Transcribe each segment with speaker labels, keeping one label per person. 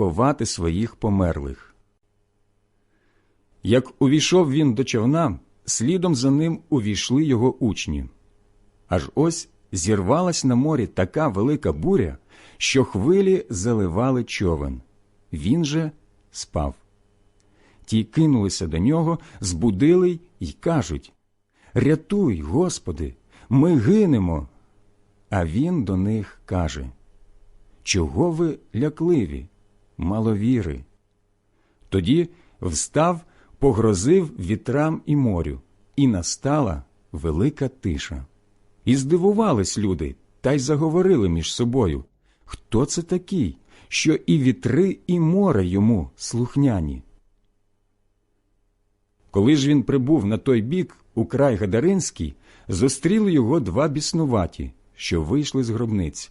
Speaker 1: ховати своїх померлих. Як увійшов він до човна, слідом за ним увійшли його учні. Аж ось зірвалась на морі така велика буря, що хвилі заливали човен. Він же спав. Ті кинулися до нього, збудили й кажуть Рятуй, Господи, ми гинемо. А він до них каже Чого ви лякливі, маловіри? Тоді встав, погрозив вітрам і морю, і настала велика тиша. І здивувались люди, та й заговорили між собою Хто це такий, що і вітри, і море йому слухняні? Коли ж він прибув на той бік, у край Гадаринський, зустріли його два біснуваті, що вийшли з гробниць,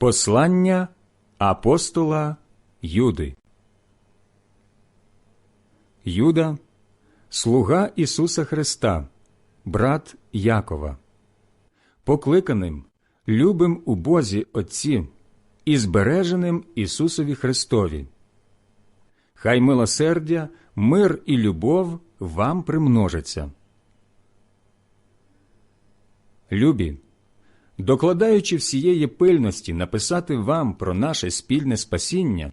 Speaker 1: Послання апостола Юди Юда, слуга Ісуса Христа, брат Якова, покликаним, любим у Бозі Отці і збереженим Ісусові Христові. Хай милосердя, мир і любов вам примножаться. Любі, докладаючи всієї пильності написати вам про наше спільне спасіння,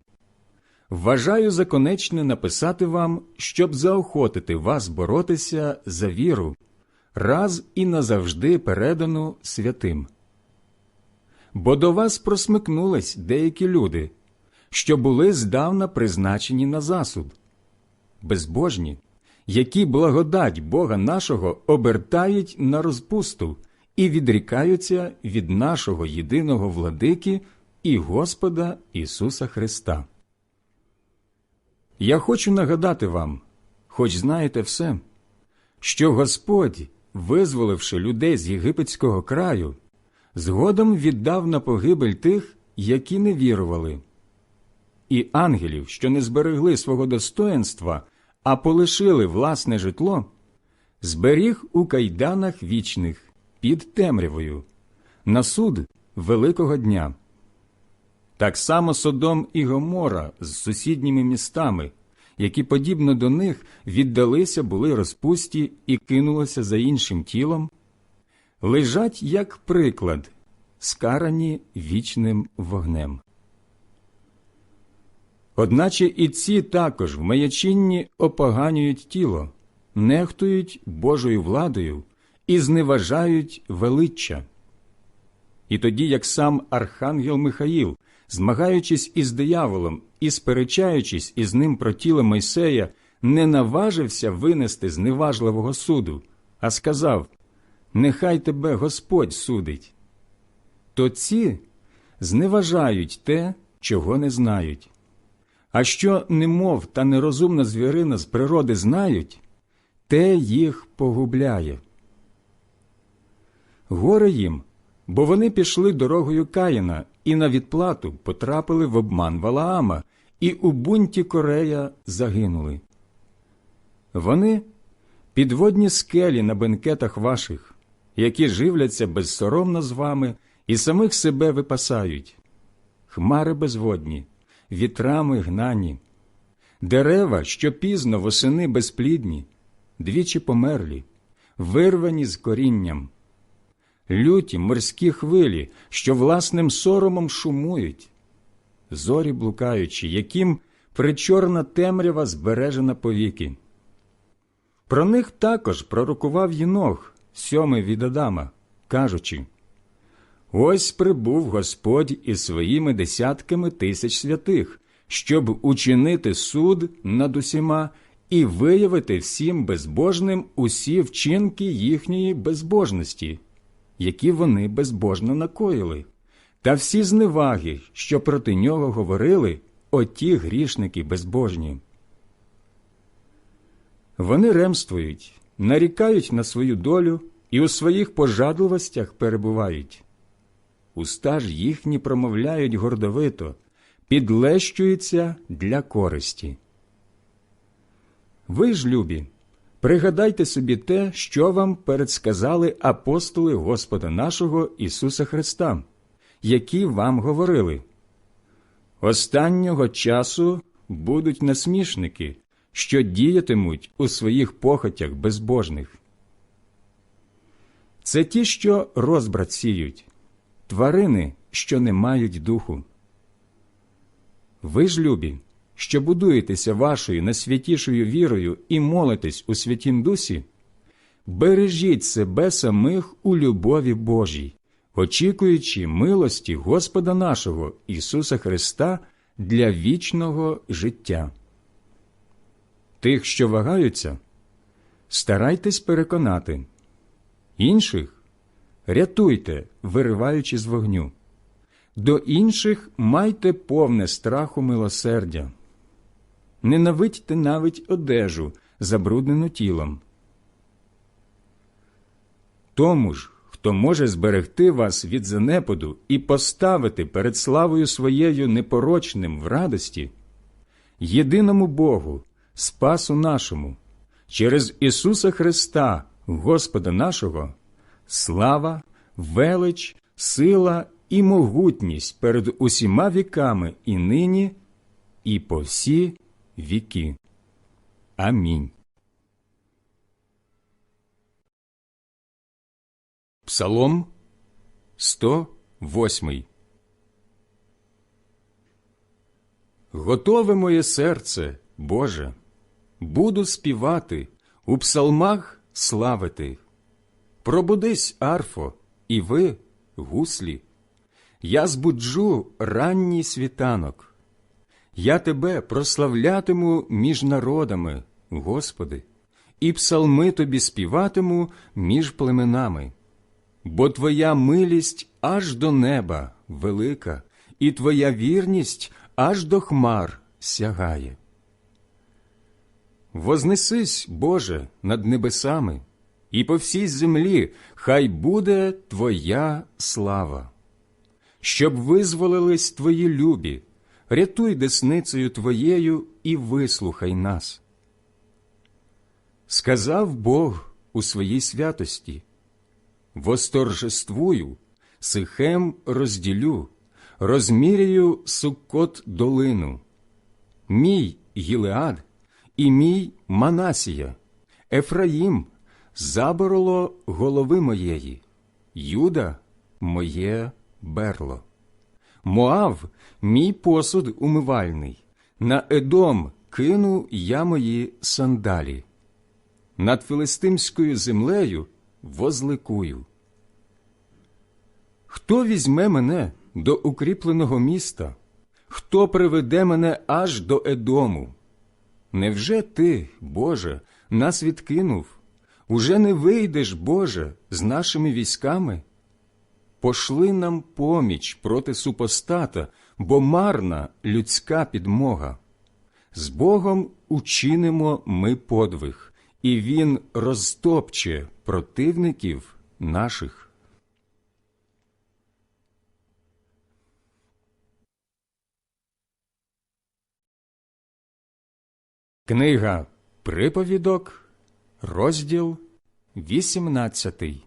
Speaker 1: вважаю за конечне написати вам, щоб заохотити вас боротися за віру, раз і назавжди передану святим. Бо до вас просмикнулись деякі люди, що були здавна призначені на засуд, безбожні, які благодать Бога нашого обертають на розпусту і відрікаються від нашого єдиного владики і Господа Ісуса Христа. Я хочу нагадати вам, хоч знаєте все, що Господь, визволивши людей з єгипетського краю, згодом віддав на погибель тих, які не вірували, і ангелів, що не зберегли свого достоинства, а полишили власне житло, зберіг у кайданах вічних під темрявою, на суд Великого дня. Так само Содом і Гомора з сусідніми містами, які, подібно до них, віддалися були розпусті і кинулися за іншим тілом, лежать як приклад, скарані вічним вогнем. Одначе і ці також в маячинні опоганюють тіло, нехтують Божою владою і зневажають величчя. І тоді, як сам Архангел Михаїл, змагаючись із дияволом і сперечаючись із ним про тіло Мойсея, не наважився винести зневажливого суду, а сказав Нехай тебе Господь судить. То ці зневажають те, чого не знають. А що немов та нерозумна звірина з природи знають, те їх погубляє. Горе їм, бо вони пішли дорогою Каїна і на відплату потрапили в обман Валаама і у бунті Корея загинули. Вони підводні скелі на бенкетах ваших, які живляться безсоромно з вами і самих себе випасають, хмари безводні, вітрами гнані, дерева, що пізно восени безплідні, двічі померлі, вирвані з корінням люті морські хвилі, що власним соромом шумують, зорі блукаючі, яким причорна темрява збережена повіки. Про них також пророкував Єнох, сьомий від Адама, кажучи Ось прибув Господь із своїми десятками тисяч святих, щоб учинити суд над усіма і виявити всім безбожним усі вчинки їхньої безбожності які вони безбожно накоїли, та всі зневаги, що проти нього говорили оті грішники безбожні. Вони ремствують, нарікають на свою долю і у своїх пожадливостях перебувають. Уста ж їхні промовляють гордовито, підлещуються для користі. Ви ж, любі, Пригадайте собі те, що вам передсказали апостоли Господа нашого Ісуса Христа, які вам говорили. Останнього часу будуть насмішники, що діятимуть у своїх похотях безбожних. Це ті, що розбрат сіють, тварини, що не мають духу. Ви ж, любі, що будуєтеся вашою найсвятішою вірою і молитесь у Святім Дусі, бережіть себе самих у любові Божій, очікуючи милості Господа нашого Ісуса Христа для вічного життя. Тих, що вагаються, старайтесь переконати, інших рятуйте, вириваючи з вогню. До інших майте повне страху милосердя. Ненавидьте навіть одежу, забруднену тілом. Тому ж, хто може зберегти вас від занепаду і поставити перед славою своєю непорочним в радості, єдиному Богу, Спасу нашому, через Ісуса Христа, Господа нашого, слава, велич, сила і могутність перед усіма віками і нині, і по всі віки. Амінь. Псалом 108 Готове моє серце, Боже, буду співати, у псалмах славити. Пробудись, арфо, і ви, гуслі, я збуджу ранній світанок. Я тебе прославлятиму між народами, Господи, і псалми тобі співатиму між племенами. Бо Твоя милість аж до неба велика, і Твоя вірність аж до хмар сягає. Вознесись, Боже, над небесами, і по всій землі хай буде Твоя слава. Щоб визволились Твої любі, рятуй десницею Твоєю і вислухай нас. Сказав Бог у своїй святості Восторжествую, сихем розділю, розміряю суккот долину, мій Гілеад і мій Манасія, Ефраїм, забороло голови моєї, Юда моє берло. Моав мій посуд умивальний, на Едом кину я мої сандалі. Над филистимською землею возликую. Хто візьме мене до укріпленого міста? Хто приведе мене аж до Едому? Невже ти, Боже, нас відкинув? Уже не вийдеш, Боже, з нашими військами? Пошли нам поміч проти супостата, бо марна людська підмога. З Богом учинимо ми подвиг, і Він розтопче противників наших. Книга Приповідок, розділ 18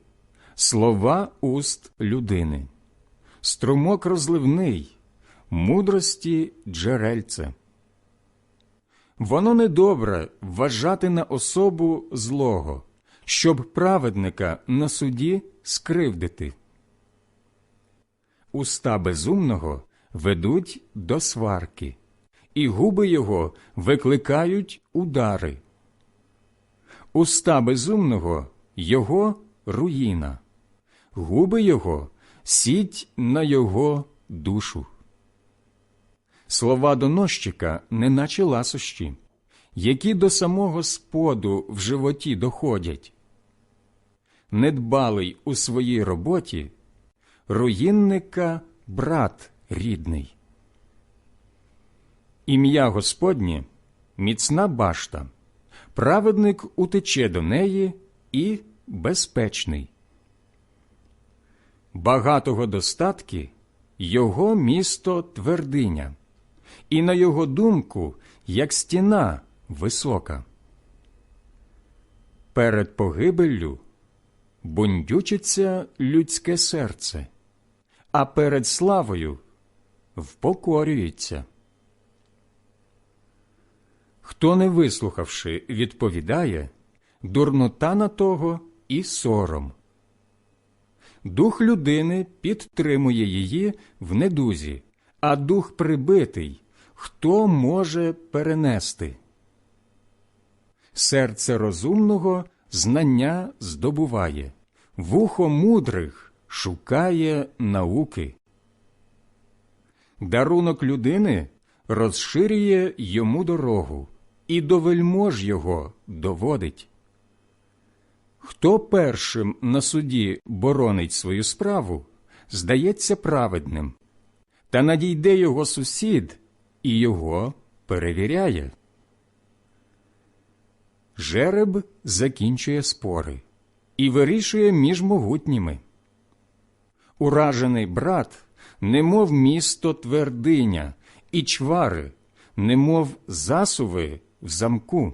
Speaker 1: слова уст людини, струмок розливний, мудрості джерельце. Воно недобре вважати на особу злого, щоб праведника на суді скривдити. Уста безумного ведуть до сварки, і губи його викликають удари. Уста безумного його руїна, губи його сіть на його душу. Слова доносчика, неначе ласощі, які до самого споду в животі доходять. недбалий у своїй роботі, руїнника брат рідний. Ім'я Господнє міцна башта, праведник утече до неї і безпечний. Багатого достатки його місто твердиня, і на його думку, як стіна висока. Перед погибеллю бундючиться людське серце, а перед славою впокорюється. Хто не вислухавши, відповідає, дурнота на того і сором. Дух людини підтримує її в недузі, а дух прибитий хто може перенести? Серце розумного знання здобуває, вухо мудрих шукає науки. Дарунок людини розширює йому дорогу і до вельмож його доводить. Хто першим на суді боронить свою справу, здається праведним, та надійде його сусід і його перевіряє. Жереб закінчує спори і вирішує між могутніми. Уражений брат, немов місто твердиня, і чвари, немов засуви в замку.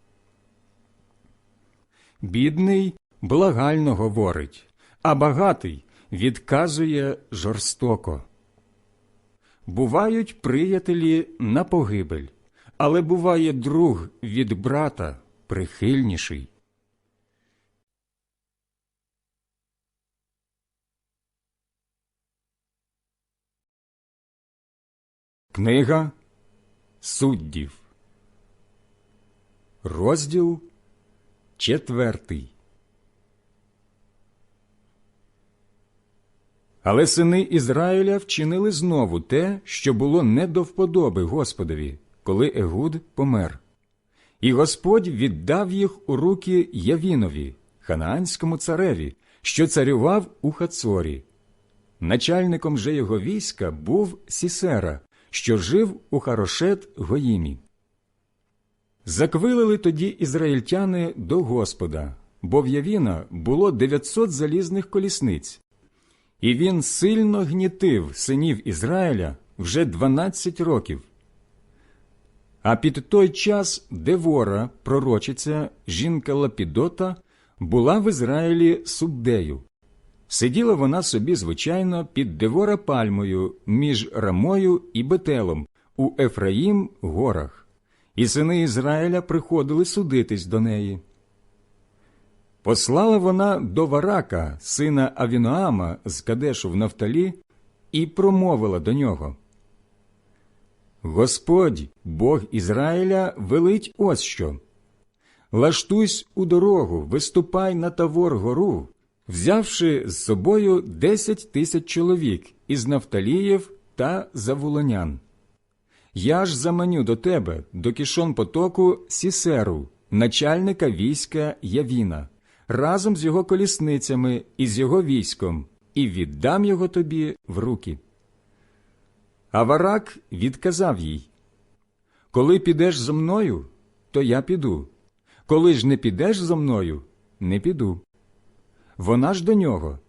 Speaker 1: Бідний благально говорить, а багатий відказує жорстоко. Бувають приятелі на погибель, але буває друг від брата прихильніший. Книга суддів, розділ четвертий. Але сини Ізраїля вчинили знову те, що було не до вподоби Господові, коли Егуд помер. І Господь віддав їх у руки Явінові, ханаанському цареві, що царював у Хацорі. Начальником же його війська був Сісера, що жив у Харошет Гоїмі. Заквилили тоді ізраїльтяни до Господа, бо в Явіна було 900 залізних колісниць. І він сильно гнітив синів Ізраїля вже 12 років. А під той час Девора, пророчиця, жінка Лапідота, була в Ізраїлі суддею. Сиділа вона собі, звичайно, під Девора пальмою між Рамою і Бетелом у Ефраїм горах, і сини Ізраїля приходили судитись до неї. Послала вона до Варака, сина Авіноама з Кадешу в Нафталі, і промовила до нього. Господь, Бог Ізраїля, велить ось що. Лаштуйсь у дорогу, виступай на Тавор гору, взявши з собою десять тисяч чоловік із Нафталіїв та Завулонян. Я ж заманю до тебе, до кішон потоку Сісеру, начальника війська Явіна, разом з його колісницями і з його військом, і віддам його тобі в руки. А Варак відказав їй Коли підеш зо мною, то я піду. Коли ж не підеш зо мною, не піду. Вона ж до нього.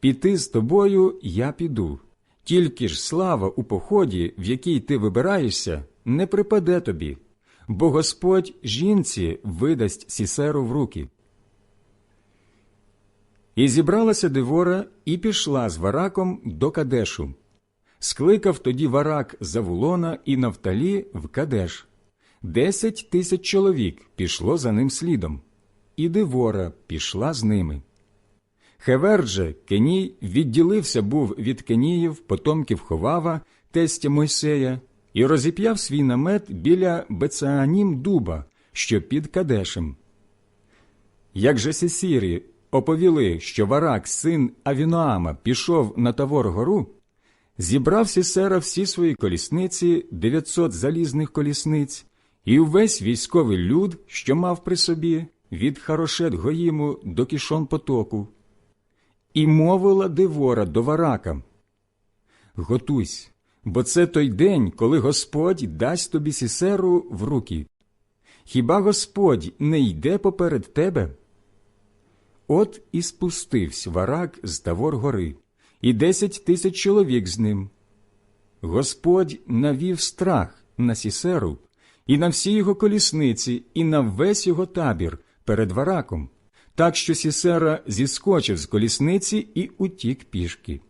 Speaker 1: Піти з тобою я піду. Тільки ж слава у поході, в який ти вибираєшся, не припаде тобі, бо Господь жінці видасть сісеру в руки. І зібралася Девора і пішла з Вараком до Кадешу. Скликав тоді Варак Завулона і Нафталі в Кадеш. Десять тисяч чоловік пішло за ним слідом. і Девора пішла з ними. Хевер же, Кеній, відділився був від Кеніїв, потомків Ховава, тестя Мойсея, і розіп'яв свій намет біля Бецеанім дуба, що під Кадешем. Як же Сесірі оповіли, що Варак, син Авіноама, пішов на Тавор гору, зібрав Сісера всі свої колісниці, 900 залізних колісниць, і увесь військовий люд, що мав при собі, від Харошет Гоїму до Кішон потоку. І мовила Девора до Варака. Готуйсь, бо це той день, коли Господь дасть тобі Сісеру в руки. Хіба Господь не йде поперед тебе? От і спустився Варак з Тавор гори, і десять тисяч чоловік з ним. Господь навів страх на Сісеру і на всі його колісниці, і на весь його табір перед Вараком, так що Сісера зіскочив з колісниці і утік пішки.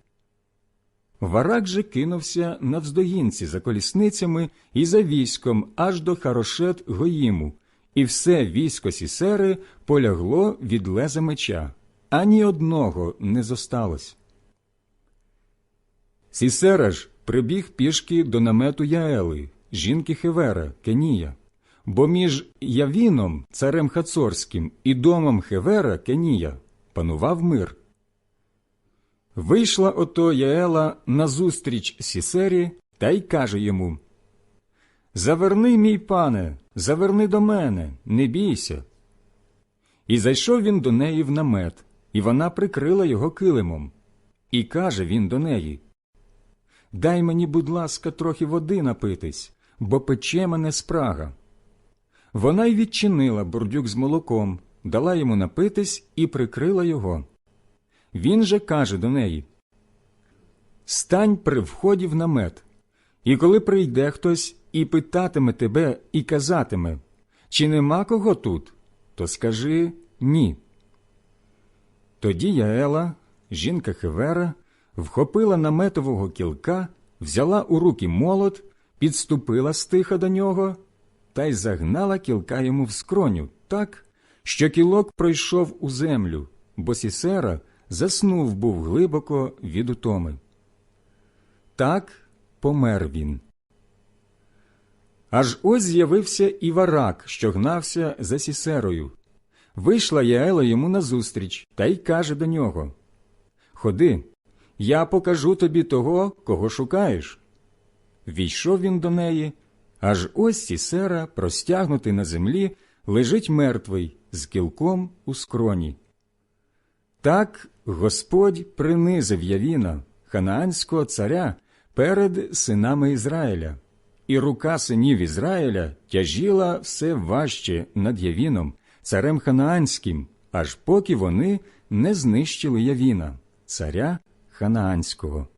Speaker 1: Варак же кинувся навздогінці за колісницями і за військом аж до Харошет Гоїму, і все військо Сісери полягло від леза меча, ані одного не зосталось. Сісера ж прибіг пішки до намету Яели, жінки Хевера, Кенія, бо між Явіном, царем Хацорським, і домом Хевера, Кенія, панував мир. Вийшла ото Яела назустріч Сісері та й каже йому Заверни, мій пане, заверни до мене, не бійся. І зайшов він до неї в намет, і вона прикрила його килимом. І каже він до неї Дай мені, будь ласка, трохи води напитись, бо пече мене спрага. Вона й відчинила бурдюк з молоком, дала йому напитись і прикрила його. Він же каже до неї Стань при вході в намет, і коли прийде хтось і питатиме тебе і казатиме, чи нема кого тут, то скажи ні. Тоді Яела, жінка Хевера, вхопила наметового кілка, взяла у руки молот, підступила стиха до нього та й загнала кілка йому в скроню так, що кілок пройшов у землю, бо Сісера заснув був глибоко від утоми. Так помер він. Аж ось з'явився і варак, що гнався за Сісерою. Вийшла Яела йому назустріч та й каже до нього Ходи, я покажу тобі того, кого шукаєш. Війшов він до неї, аж ось Сісера, простягнутий на землі, лежить мертвий з кілком у скроні. Так Господь принизив Явіна, ханаанського царя, перед синами Ізраїля, і рука синів Ізраїля тяжіла все важче над Явіном, царем ханаанським, аж поки вони не знищили Явіна, царя ханаанського.